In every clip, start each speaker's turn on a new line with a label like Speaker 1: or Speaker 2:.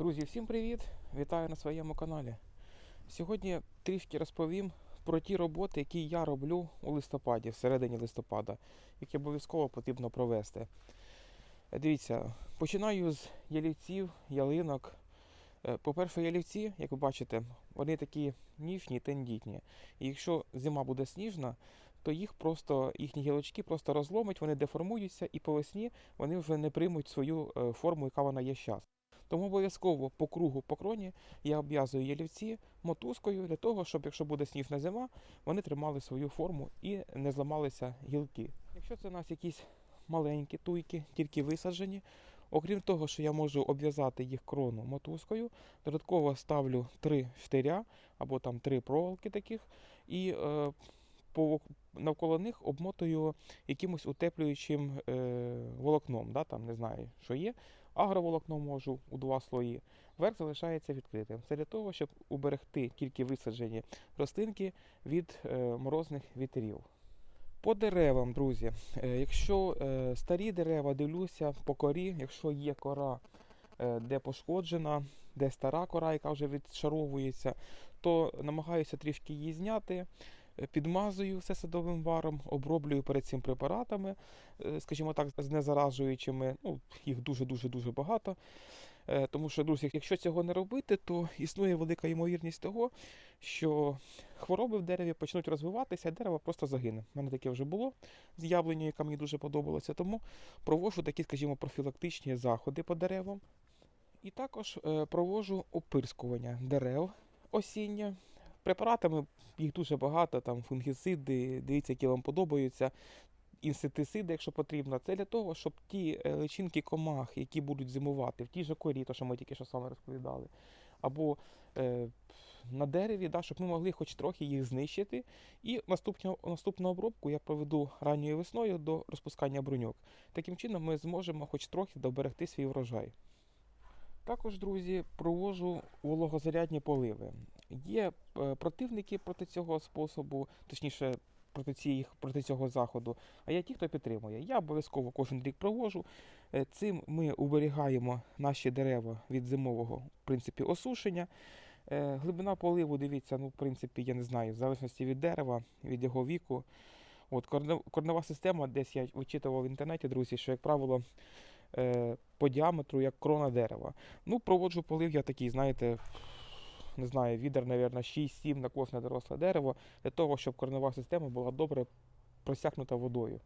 Speaker 1: Друзі, всім привіт! Вітаю на своєму каналі. Сьогодні трішки розповім про ті роботи, які я роблю у листопаді, всередині листопада, які обов'язково потрібно провести. Дивіться, починаю з ялівців, ялинок. Е, По-перше, ялівці, як ви бачите, вони такі ніжні, тендітні. І якщо зима буде сніжна, то їх просто їхні гілочки просто розломить, вони деформуються, і по весні вони вже не приймуть свою е, форму, яка вона є зараз. Тому обов'язково по кругу по кроні я обв'язую ялівці мотузкою для того, щоб якщо буде сніжна зима, вони тримали свою форму і не зламалися гілки. Якщо це у нас якісь маленькі туйки, тільки висаджені, окрім того, що я можу обв'язати їх крону мотузкою, додатково ставлю три штиря або там три проволоки таких, і е, по, навколо них обмотую якимось утеплюючим е, волокном, да, там не знаю, що є. Агроволокно можу у два слої. Верх залишається відкритим. Це для того, щоб уберегти тільки висаджені рослинки від е, морозних вітрів. По деревам, друзі, е, якщо е, старі дерева дивлюся по корі, якщо є кора, де пошкоджена, де стара кора, яка вже відшаровується, то намагаюся трішки її зняти. Підмазую все садовим варом, оброблюю перед цим препаратами, е, скажімо так, з незаражуючими. Ну, їх дуже-дуже дуже багато. Е, Тому що, друзі, якщо цього не робити, то існує велика ймовірність того, що хвороби в дереві почнуть розвиватися, а дерево просто загине. У мене таке вже було з яблунею, яка мені дуже подобалася. Тому проводжу такі, скажімо, профілактичні заходи по деревам. І також е, проводжу опирскування дерев осіння. Препаратами їх дуже багато, там фунгіциди, дивіться, які вам подобаються. Інсектициди, якщо потрібно, це для того, щоб ті е, личинки комах, які будуть зимувати в тій же корі, то що ми тільки що саме розповідали, або е, на дереві, да, щоб ми могли хоч трохи їх знищити. І наступну, наступну обробку я проведу ранньою весною до розпускання бруньок. Таким чином ми зможемо хоч трохи доберегти свій врожай. Також, друзі, провожу вологозарядні поливи. Є е, противники проти цього способу, точніше, проти, цих, проти цього заходу, а є ті, хто підтримує. Я обов'язково кожен рік провожу. Е, Цим ми уберігаємо наші дерева від зимового в принципі, осушення. Е, Глибина поливу, дивіться, ну, в принципі, я не знаю, в залежності від дерева, від його віку. От, корнева система, десь я вичитував в інтернеті, друзі, що, як правило, по діаметру як крона дерева. Ну, проводжу полив я такий, знаєте, не знаю, відер, мабуть, 6-7 на кожне доросле дерево, для того, щоб корнева система була добре просякнута водою.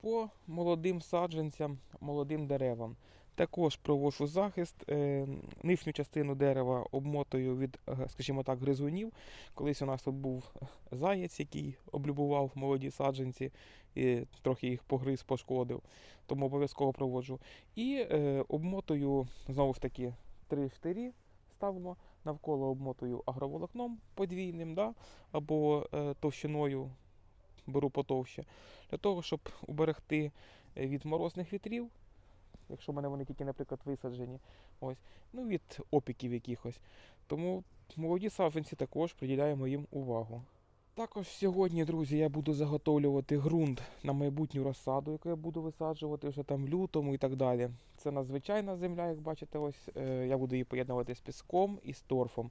Speaker 1: По молодим саджанцям, молодим деревам також проводжу захист. Е, нижню частину дерева обмотую від, е, скажімо так, гризунів. Колись у нас тут був заєць, який облюбував молоді саджанці і трохи їх погриз, пошкодив. Тому обов'язково проводжу. І е, обмотую знову ж таки три штирі ставимо, навколо обмотую агроволокном подвійним, да, або е, товщиною беру потовще, для того, щоб уберегти е, від морозних вітрів, якщо в мене вони тільки, наприклад, висаджені, ось, ну від опіків якихось. Тому молоді саджанці також приділяємо їм увагу. Також сьогодні, друзі, я буду заготовлювати ґрунт на майбутню розсаду, яку я буду висаджувати вже там в лютому і так далі. Це надзвичайна земля, як бачите, ось е, я буду її поєднувати з піском і з торфом.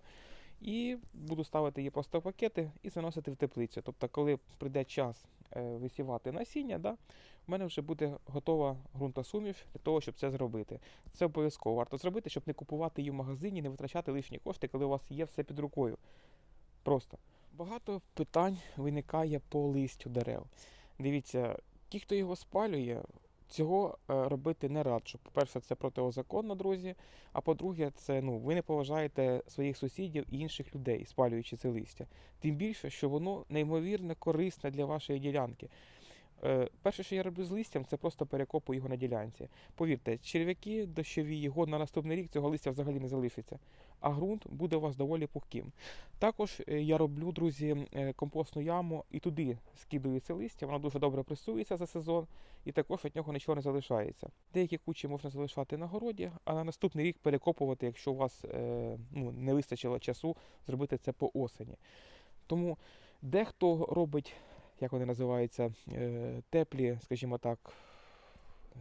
Speaker 1: І буду ставити її просто в пакети і заносити в теплицю. Тобто, коли прийде час е, висівати насіння, да, в мене вже буде готова ґрунтосуміш для того, щоб це зробити. Це обов'язково варто зробити, щоб не купувати її в магазині, не витрачати лишні кошти, коли у вас є все під рукою. Просто. Багато питань виникає по листю дерев. Дивіться, ті, хто його спалює, цього е, робити не раджу. По-перше, це протизаконно, друзі. А по-друге, це ну, ви не поважаєте своїх сусідів і інших людей, спалюючи це листя. Тим більше, що воно неймовірно корисне для вашої ділянки. Е, перше, що я роблю з листям, це просто перекопую його на ділянці. Повірте, черв'яки, дощові, його на наступний рік цього листя взагалі не залишиться, а ґрунт буде у вас доволі пухким. Також е, я роблю, друзі, е, компостну яму і туди скидую це листя, воно дуже добре пресується за сезон, і також від нього нічого не залишається. Деякі кучі можна залишати на городі, а на наступний рік перекопувати, якщо у вас ну, не вистачило часу зробити це по осені. Тому дехто робить, як вони називаються, е, теплі, скажімо так,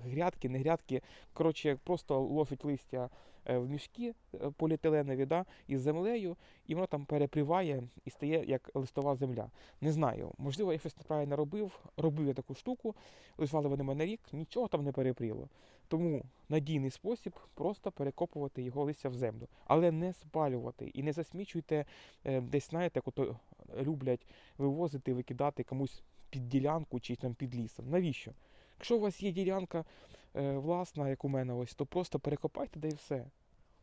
Speaker 1: грядки, не грядки. Коротше, просто ложать листя е, в мішки е, поліетиленові, да, із землею, і воно там перепріває і стає як листова земля. Не знаю, можливо, я щось неправильно робив. Робив я таку штуку, лежали вони мене рік, нічого там не перепріло. Тому надійний спосіб просто перекопувати його листя в землю, але не спалювати і не засмічуйте десь, знаєте, люблять вивозити, викидати комусь під ділянку чи там під лісом. Навіщо? Якщо у вас є ділянка е, власна, як у мене ось, то просто перекопайте да і все.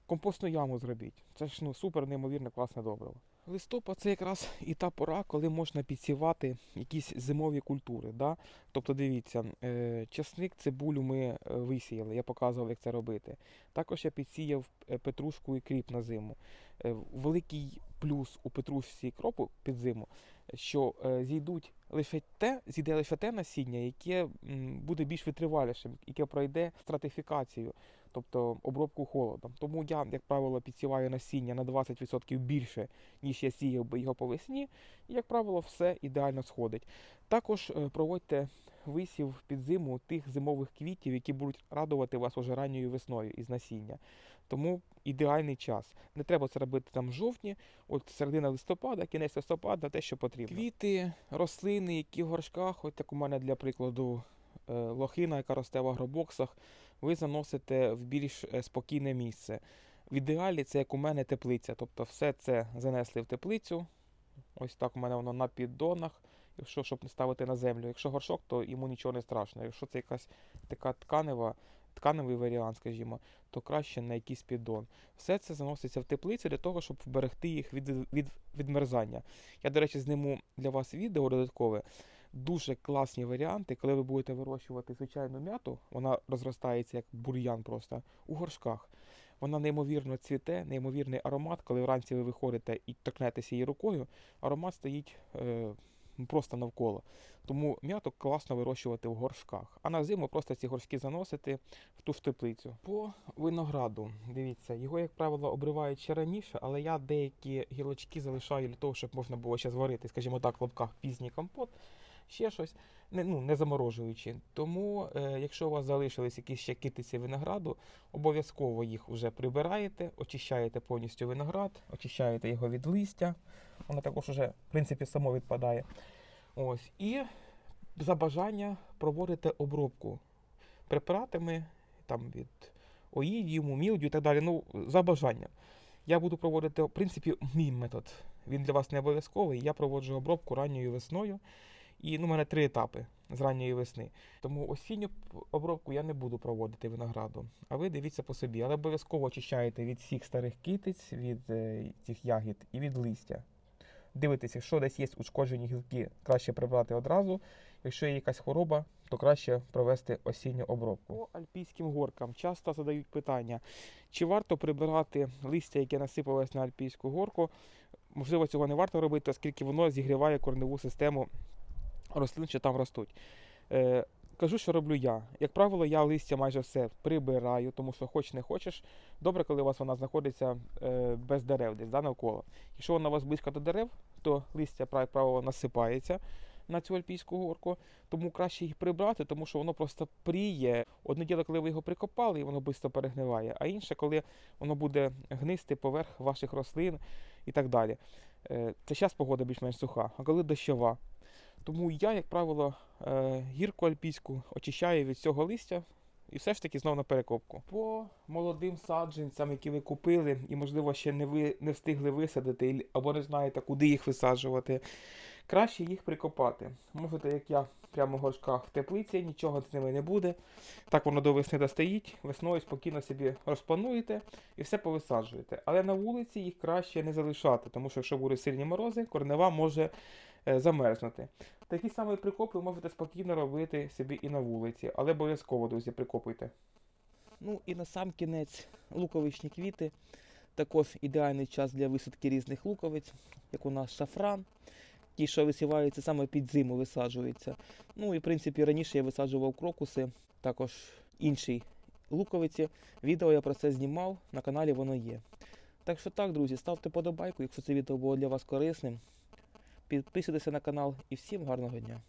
Speaker 1: Компостну яму зробіть. Це ж ну супер, неймовірно, класне добриво. Листопад це якраз і та пора, коли можна підсівати якісь зимові культури. Да? Тобто дивіться, е, часник, цибулю ми е, висіяли, я показував, як це робити. Також я підсіяв петрушку і кріп на зиму. Великий плюс у петрушці і кропу під зиму, що е, зійдуть лише те, зійде лише те насіння, яке буде більш витривалішим, яке пройде стратифікацію, тобто обробку холодом. Тому я, як правило, підсіваю насіння на 20% більше, ніж я сіяв би його по весні, і, як правило, все ідеально сходить. Також е, проводьте висів під зиму тих зимових квітів, які будуть радувати вас уже ранньою весною із насіння. Тому ідеальний час. Не треба це робити там в жовтні, от середина листопада, кінець листопада, те, що потрібно. Квіти, рослини, які в горшках, от як у мене для прикладу е, лохина, яка росте в агробоксах, ви заносите в більш е, спокійне місце. В ідеалі це як у мене теплиця. Тобто все це занесли в теплицю. Ось так у мене воно на піддонах. Якщо щоб не ставити на землю. Якщо горшок, то йому нічого не страшно. Якщо це якась така тканева, тканевий варіант, скажімо, то краще на якийсь піддон. Все це заноситься в теплицю для того, щоб вберегти їх від, від відмерзання. Я, до речі, зніму для вас відео додаткове. Дуже класні варіанти, коли ви будете вирощувати звичайну м'яту, вона розростається як бур'ян просто у горшках. Вона неймовірно цвіте, неймовірний аромат. Коли вранці ви виходите і торкнетеся її рукою, аромат стоїть е, просто навколо. Тому м'ято класно вирощувати в горшках. А на зиму просто ці горшки заносити в ту ж теплицю. По винограду, дивіться, його, як правило, обривають ще раніше, але я деякі гілочки залишаю для того, щоб можна було ще зварити, скажімо так, в лапках пізній компот, ще щось, не, ну, не заморожуючи. Тому, е, якщо у вас залишились якісь ще китиці винограду, обов'язково їх вже прибираєте, очищаєте повністю виноград, очищаєте його від листя. Воно також вже, в принципі, само відпадає. Ось. І за бажання проводите обробку препаратами там, від оїдіуму, мілдю і так далі. Ну, за бажанням. Я буду проводити, в принципі, мій метод. Він для вас не обов'язковий. Я проводжу обробку ранньою весною. І ну, у мене три етапи з ранньої весни. Тому осінню обробку я не буду проводити винограду. А ви дивіться по собі. Але обов'язково очищаєте від всіх старих китиць, від е, цих ягід і від листя. Дивитеся, якщо десь є ушкоджені гілки, краще прибрати одразу. Якщо є якась хвороба, то краще провести осінню обробку. По альпійським горкам часто задають питання, чи варто прибирати листя, яке насипалось на альпійську горку. Можливо, цього не варто робити, оскільки воно зігріває корневу систему рослин, що там ростуть. Е, кажу, що роблю я. Як правило, я листя майже все прибираю, тому що хоч не хочеш. Добре, коли у вас вона знаходиться е, без дерев десь да, навколо. Якщо вона у вас близько до дерев, то листя, правило, насипається на цю альпійську горку, тому краще їх прибрати, тому що воно просто пріє. Одне діло, коли ви його прикопали, і воно швидко перегниває, а інше, коли воно буде гнисти поверх ваших рослин і так далі. Е, Це зараз погода більш-менш суха, а коли дощова. Тому я, як правило, е, гірку альпійську очищаю від цього листя і все ж таки знову на перекопку. По молодим саджанцям, які ви купили, і, можливо, ще не ви не встигли висадити, або не знаєте, куди їх висаджувати, краще їх прикопати. Можете, як я, прямо в горшках в теплиці, нічого з ними не буде. Так воно до весни достоїть, весною спокійно собі розплануєте і все повисаджуєте. Але на вулиці їх краще не залишати, тому що якщо будуть сильні морози, корнева може замерзнути. Такі самі прикопи можете спокійно робити собі і на вулиці, але обов'язково, друзі, прикопуйте. Ну і на сам кінець луковичні квіти. Також ідеальний час для висадки різних луковиць, як у нас шафран. Ті, що висіваються саме під зиму, висаджуються. Ну і в принципі раніше я висаджував крокуси, також інші луковиці. Відео я про це знімав, на каналі воно є. Так що так, друзі, ставте подобайку, якщо це відео було для вас корисним. Підписуйтеся на канал і всім гарного дня.